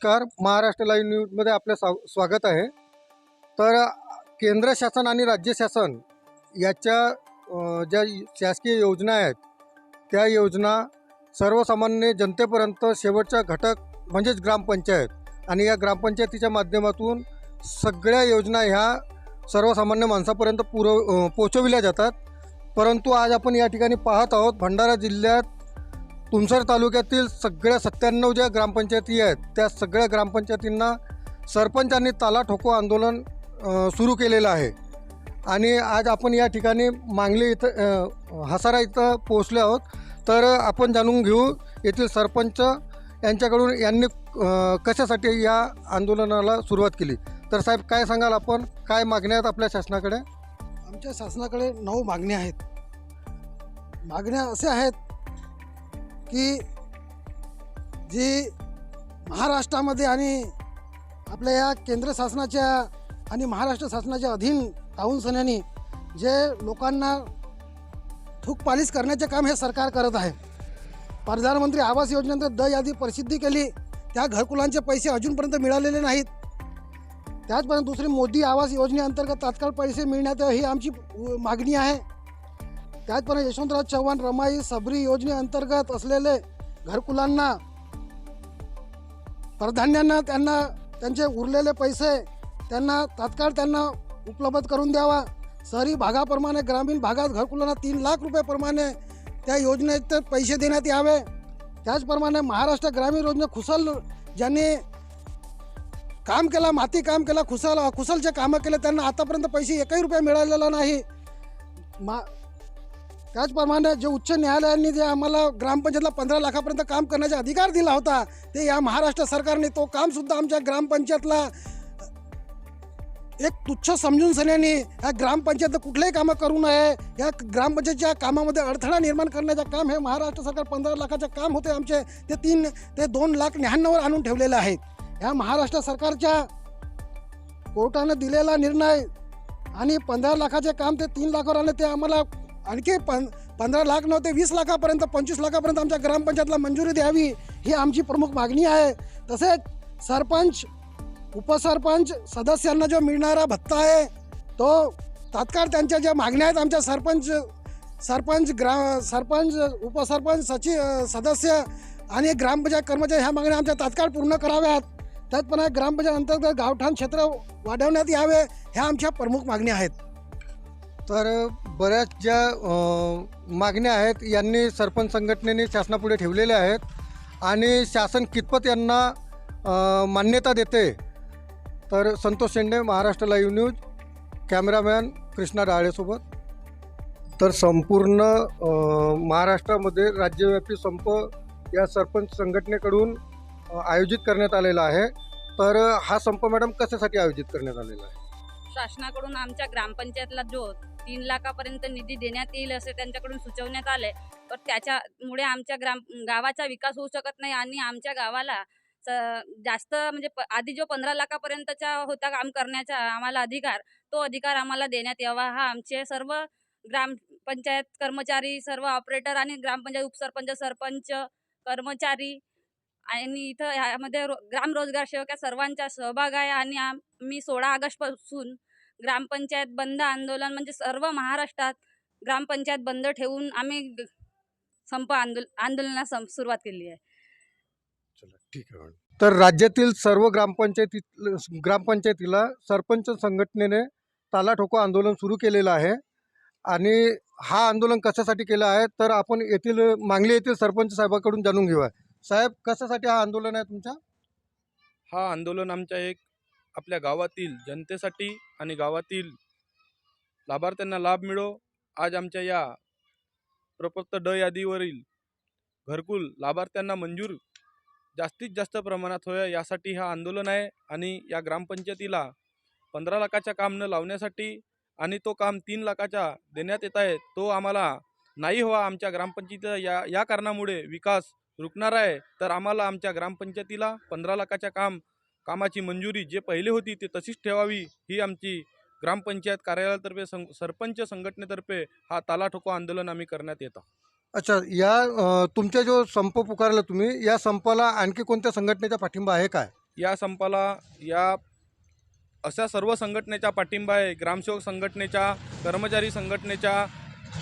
नमस्कार. महाराष्ट्र लाईव्ह न्यूजमध्ये आपलं स्वा स्वागत आहे. तर केंद्र शासन आणि राज्य शासन याच्या ज्या शासकीय योजना आहेत त्या योजना सर्वसामान्य जनतेपर्यंत शेवटचा घटक म्हणजेच ग्रामपंचायत. आणि या ग्रामपंचायतीच्या माध्यमातून सगळ्या योजना ह्या सर्वसामान्य माणसापर्यंत पुरव पोचविल्या जातात. परंतु आज आपण या ठिकाणी पाहत आहोत भंडारा जिल्ह्यात तुमसर तालुक्यातील सगळ्या सत्त्याण्णव ज्या ग्रामपंचायती आहेत त्या सगळ्या ग्रामपंचायतींना सरपंचांनी ताला ठोको आंदोलन सुरू केलेलं आहे. आणि आज आपण या ठिकाणी मांगली इथं हसारा इथं पोहोचले आहोत. तर आपण जाणून घेऊ येथील सरपंच यांच्याकडून यांनी कशासाठी या आंदोलनाला सुरुवात केली? तर साहेब काय सांगाल आपण? काय मागण्या आहेत आपल्या शासनाकडे? आमच्या शासनाकडे नऊ मागण्या आहेत. मागण्या अशा आहेत की जी महाराष्ट्रामध्ये आणि आपल्या या केंद्र शासनाच्या आणि महाराष्ट्र शासनाच्या अधीन टाऊनसन्यांनी जे लोकांना थूक पालिश करण्याचे काम हे सरकार करत आहे. प्रधानमंत्री आवास योजनेनंतर द यादी प्रसिद्धी केली. त्या घरकुलांचे पैसे अजूनपर्यंत मिळालेले नाहीत. त्याचपर्यंत दुसरी मोदी आवास योजनेअंतर्गत तात्काळ पैसे मिळण्यात ही आमची मागणी आहे. त्याचप्रमाणे यशवंतराव चव्हाण रमाई सबरी योजनेअंतर्गत असलेले घरकुलांना प्राधान्यानं त्यांना त्यांचे उरलेले पैसे त्यांना तात्काळ त्यांना उपलब्ध करून द्यावा. शहरी भागाप्रमाणे ग्रामीण भागात घरकुलांना तीन लाख रुपयाप्रमाणे त्या योजनेत पैसे देण्यात यावे. त्याचप्रमाणे महाराष्ट्र ग्रामीण योजना खुसल ज्यांनी काम केला माती काम केला खुसाल कुशलचे कामं केले त्यांना आतापर्यंत पैसे एकही रुपया मिळालेला नाही. मा त्याचप्रमाणे जे उच्च न्यायालयाने जे आम्हाला ग्रामपंचायतला पंधरा लाखापर्यंत काम करण्याचा अधिकार दिला होता ते या महाराष्ट्र सरकारने तो कामसुद्धा आमच्या ग्रामपंचायतला एक तुच्छ समजून सण्याने या ग्रामपंचायत कुठलेही कामं करू नये या ग्रामपंचायतच्या कामामध्ये अडथळा निर्माण करण्याचं काम हे महाराष्ट्र सरकार पंधरा लाखाचं काम होते आमचे ते तीन ते दोन लाख न्याण्णववर आणून ठेवलेले आहेत. या महाराष्ट्र सरकारच्या कोर्टानं दिलेला निर्णय आणि पंधरा लाखाचे काम ते तीन लाखावर आले ते आम्हाला आणखी पं पंधरा लाख नव्हते वीस लाखापर्यंत पंचवीस लाखापर्यंत आमच्या ग्रामपंचायतला मंजुरी द्यावी ही आमची प्रमुख मागणी आहे. तसेच सरपंच उपसरपंच सदस्यांना जो मिळणारा भत्ता आहे तो तात्काळ त्यांच्या ज्या मागण्या आहेत आमच्या सरपंच सरपंच ग्रा सरपंच उपसरपंच सचिव सदस्य आणि ग्रामपंचायत कर्मचारी ह्या मागण्या आमच्या तात्काळ पूर्ण कराव्यात. त्याचप्रमाणे ग्रामपंचायत अंतर्गत गावठाण क्षेत्र वाढवण्यात यावे ह्या आमच्या प्रमुख मागण्या आहेत. तर बऱ्याच ज्या मागण्या आहेत यांनी सरपंच संघटनेने शासनापुढे ठेवलेल्या आहेत आणि शासन कितपत यांना मान्यता देते? तर Santosh Shende Maharashtra live news cameraman Krishna डाळेसोबत तर संपूर्ण महाराष्ट्रामध्ये राज्यव्यापी संप या सरपंच संघटनेकडून आयोजित करण्यात आलेला आहे. तर हा संप मॅडम कशासाठी आयोजित करण्यात आलेला आहे? शासनाकडून आमच्या ग्रामपंचायतला जो तीन लाखापर्यंत निधी देण्यात येईल असे त्यांच्याकडून सुचवण्यात आले तर त्याच्यामुळे आमच्या ग्राम गावाचा विकास होऊ शकत नाही आणि आमच्या गावाला स- जास्त म्हणजे प- आधी जो पंधरा लाखापर्यंतचा होता काम करण्याचा आम्हाला अधिकार तो अधिकार आम्हाला देण्यात यावा. हा आमचे सर्व ग्रामपंचायत कर्मचारी सर्व ऑपरेटर आणि ग्रामपंचायत उपसरपंच सरपंच कर्मचारी आणि इथं ह्यामध्ये रो ग्राम रोजगार सेवक या सर्वांचा सहभाग आहे आणि आम्ही सोळा ऑगस्टपासून ग्रामपंचायत बंद आंदोलन म्हणजे सर्व महाराष्ट्रात ग्रामपंचायत बंद ठेवून आम्ही ग- संप आंदोल आंदोलनास सं- सुरुवात केली आहे. चला ठीक आहे मॅडम. तर राज्यातील सर्व ग्रामपंचायती ग्रामपंचायतीला सरपंच संघटनेने ताला ठोको आंदोलन सुरू केलेलं आहे. आणि हा आंदोलन कशासाठी केलं आहे तर आपण येथील मांगली येथील सरपंच साहेबाकडून जाणून घेऊया. साहेब कशासाठी हा आंदोलन आहे तुमच्या हा आंदोलन आमच्या एक आपल्या गावातील जनतेसाठी आणि गावातील लाभार्थ्यांना लाभ मिळो. आज आमच्या या प्रपत्र ड यादीवरील घरकुल लाभार्थ्यांना मंजूर जास्तीत जास्त प्रमाणात होय यासाठी हा आंदोलन आहे आणि या ग्रामपंचायतीला पंधरा लाखाच्या काम न लावण्यासाठी आणि तो काम तीन लाखाच्या देण्यात येत आहे तो आम्हाला नाही हवा आमच्या ग्रामपंचायतीचा या या कारणामुळे विकास रुकणार आहे. तर आम्हाला आमच्या ग्रामपंचायतीला पंधरा लाखाच्या काम कामाची मंजुरी जे पहिले होती ते तशीच ठेवावी ही आमची ग्रामपंचायत कार्यालयातर्फे सं सरपंच संघटनेतर्फे हा ताला ठोको आंदोलन आम्ही करण्यात येतं. अच्छा या अ, तुमचा जो संप पुकारला तुम्ही या संपाला आणखी कोणत्या संघटनेचा पाठिंबा आहे काय? या संपाला या अशा सर्व संघटनेचा पाठिंबा आहे ग्रामसेवक संघटनेच्या कर्मचारी संघटनेच्या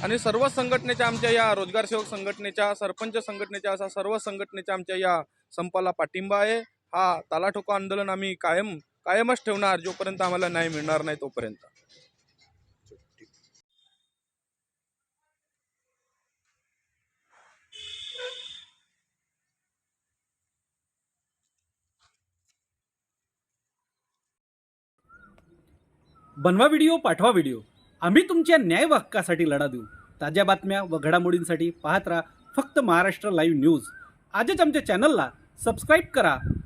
आणि सर्व संघटनेच्या आमच्या या रोजगार सेवक संघटनेच्या सरपंच संघटनेच्या अशा सर्व संघटनेच्या आमच्या या संपाला पाठिंबा आहे. हा तालाठोको आंदोलन आम्ही कायम कायमच ठेवणार जोपर्यंत आम्हाला न्याय मिळणार नाही तोपर्यंत. बनवा व्हिडिओ पाठवा व्हिडिओ. आम्ही तुमच्या न्याय हक्कासाठी लढा देऊ. ताज्या बातम्या व घडामोडींसाठी पाहत राहा फक्त महाराष्ट्र लाईव्ह न्यूज आजच आमच्या चॅनलला सबस्क्राईब करा.